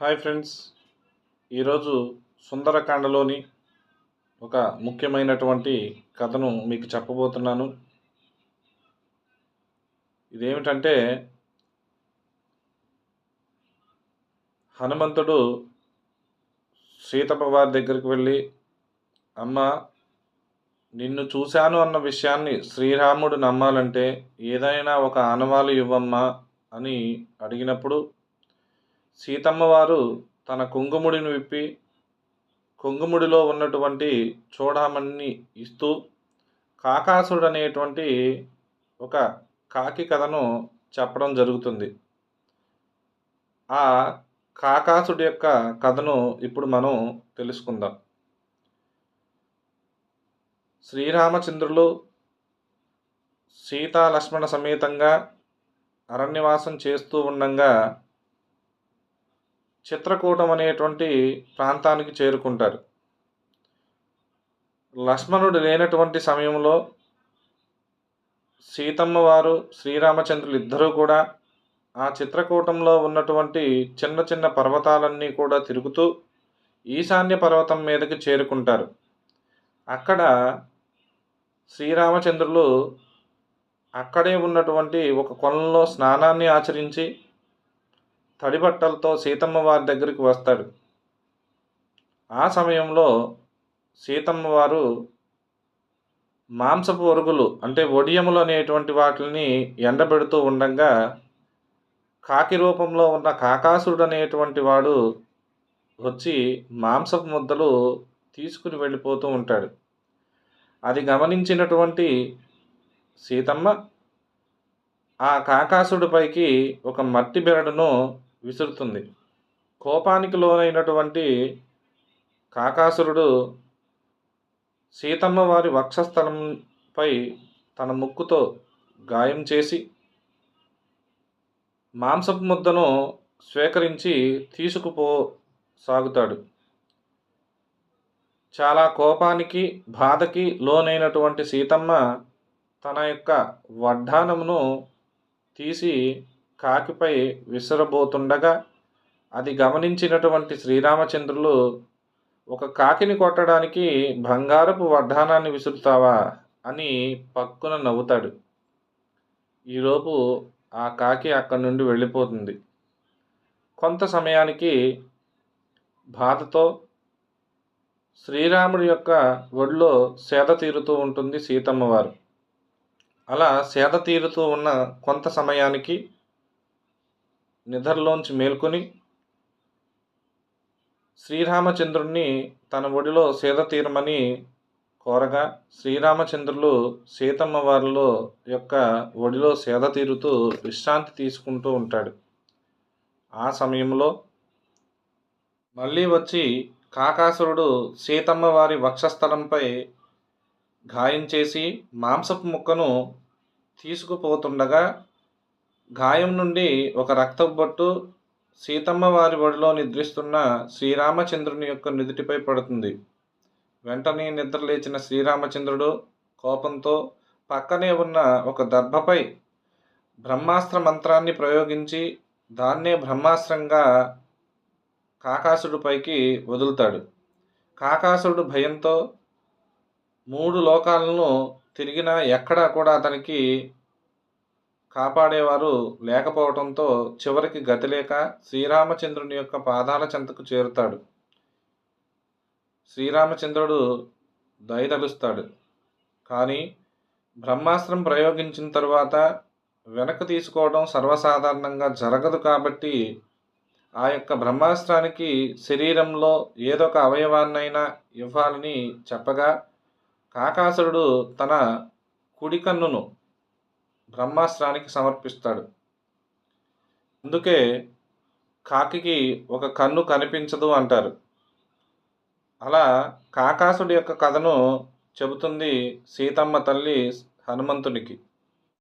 Hi friends. ఈరోజు సుందరకాండలోని ఒక ముఖ్యమైనటువంటి కథను మీకు చెప్పబోతున్నాను. ఇదేమిటంటే హనుమంతుడు సీతమ్మ వారి దగ్గరికి వెళ్ళి అమ్మ నిన్ను చూశాను అన్న విషయాన్ని శ్రీరాముడు నమ్మాలంటే ఏదైనా ఒక ఆనవాలు ఇవ్వమ్మా అని అడిగినప్పుడు సీతమ్మవారు తన కుంగుముడిని విప్పి కుంగుముడిలో ఉన్నటువంటి చూడమన్ని ఇస్తూ కాకాసుడు అనేటువంటి ఒక కాకి కథను చెప్పడం జరుగుతుంది. ఆ కాకాసుడి యొక్క కథను ఇప్పుడు మనం తెలుసుకుందాం. శ్రీరామచంద్రులు సీతా లక్ష్మణ సమేతంగా అరణ్యవాసం చేస్తూ ఉండగా చిత్రకూటం అనేటువంటి ప్రాంతానికి చేరుకుంటారు. లక్ష్మణుడు లేనటువంటి సమయంలో సీతమ్మ వారు శ్రీరామచంద్రులు ఇద్దరూ కూడా ఆ చిత్రకూటంలో ఉన్నటువంటి చిన్న చిన్న పర్వతాలన్నీ కూడా తిరుగుతూ ఈశాన్య పర్వతం మీదకి చేరుకుంటారు. అక్కడ శ్రీరామచంద్రులు అక్కడే ఉన్నటువంటి ఒక కొలంలో స్నానాన్ని ఆచరించి తడి బట్టలతో సీతమ్మ వారి దగ్గరికి వస్తాడు. ఆ సమయంలో సీతమ్మ వారు మాంసపు ఒరుగులు అంటే ఒడియములు అనేటువంటి వాటిని ఎండబెడుతూ ఉండగా కాకి రూపంలో ఉన్న కాకాసురుడు అనేటువంటి వాడు వచ్చి మాంసపు ముద్దలు తీసుకుని వెళ్ళిపోతూ ఉంటాడు. అది గమనించినటువంటి సీతమ్మ ఆ కాకాసుడిపైకి ఒక మట్టి బెరడును విసురుతుంది. కోపానికి లోనైనటువంటి కాకాసురుడు సీతమ్మ వారి వక్షస్థలంపై తన ముక్కుతో గాయం చేసి మాంసపు ముద్దను స్వీకరించి తీసుకుపో సాగుతాడు చాలా కోపానికి బాధకి లోనైనటువంటి సీతమ్మ తన యొక్క వడ్డానమును తీసి కాకిపై విసరబోతుండగా అది గమనించినటువంటి శ్రీరామచంద్రులు ఒక కాకిని కొట్టడానికి బంగారపు వడ్డానాన్ని విసురుతావా? అని పక్కున నవ్వుతాడు. ఈలోపు ఆ కాకి అక్కడి నుండి వెళ్ళిపోతుంది. కొంత సమయానికి బాధతో శ్రీరాముడి యొక్క ఒడిలో సేద తీరుతూ ఉంటుంది సీతమ్మవారు. అలా సేద తీరుతూ ఉన్న కొంత సమయానికి నిద్రలోంచి మేల్కొని శ్రీరామచంద్రుణ్ణి తన ఒడిలో సేద తీరమని కోరగా శ్రీరామచంద్రులు సీతమ్మ వారిలో యొక్క ఒడిలో సేద తీరుతూ విశ్రాంతి తీసుకుంటూ ఉంటాడు. ఆ సమయంలో మళ్ళీ వచ్చి కాకాసురుడు సీతమ్మ వారి వక్షస్థలంపై గాయం చేసి మాంసపు ముక్కను తీసుకుపోతుండగా గాయం నుండి ఒక రక్తపు బొట్టు సీతమ్మ వారి ఒడిలో నిద్రిస్తున్న శ్రీరామచంద్రుని యొక్క నుదుటిపై పడుతుంది. వెంటనే నిద్ర లేచిన శ్రీరామచంద్రుడు కోపంతో పక్కనే ఉన్న ఒక దర్భపై బ్రహ్మాస్త్ర మంత్రాన్ని ప్రయోగించి దాన్నే బ్రహ్మాస్త్రంగా కాకాసుడిపైకి వదులుతాడు. కాకాసుడు భయంతో మూడు లోకాలను తిరిగినా ఎక్కడా కూడా అతనికి కాపాడేవారు లేకపోవడంతో చివరికి గతిలేక శ్రీరామచంద్రుని యొక్క పాదాల చెంతకు చేరుతాడు. శ్రీరామచంద్రుడు దయదలుస్తాడు. కానీ బ్రహ్మాస్త్రం ప్రయోగించిన తరువాత వెనక్కి తీసుకోవడం సర్వసాధారణంగా జరగదు కాబట్టి ఆ యొక్క బ్రహ్మాస్త్రానికి శరీరంలో ఏదో ఒక అవయవాన్నైనా ఇవ్వాలని చెప్పగా కాకాసురుడు తన కుడి కన్నును బ్రహ్మాస్త్రానికి సమర్పిస్తాడు. అందుకే కాకికి ఒక కన్ను కనిపించదు అంటారు. అలా కాకాసుడి యొక్క కథను చెబుతుంది సీతమ్మ తల్లి హనుమంతుడికి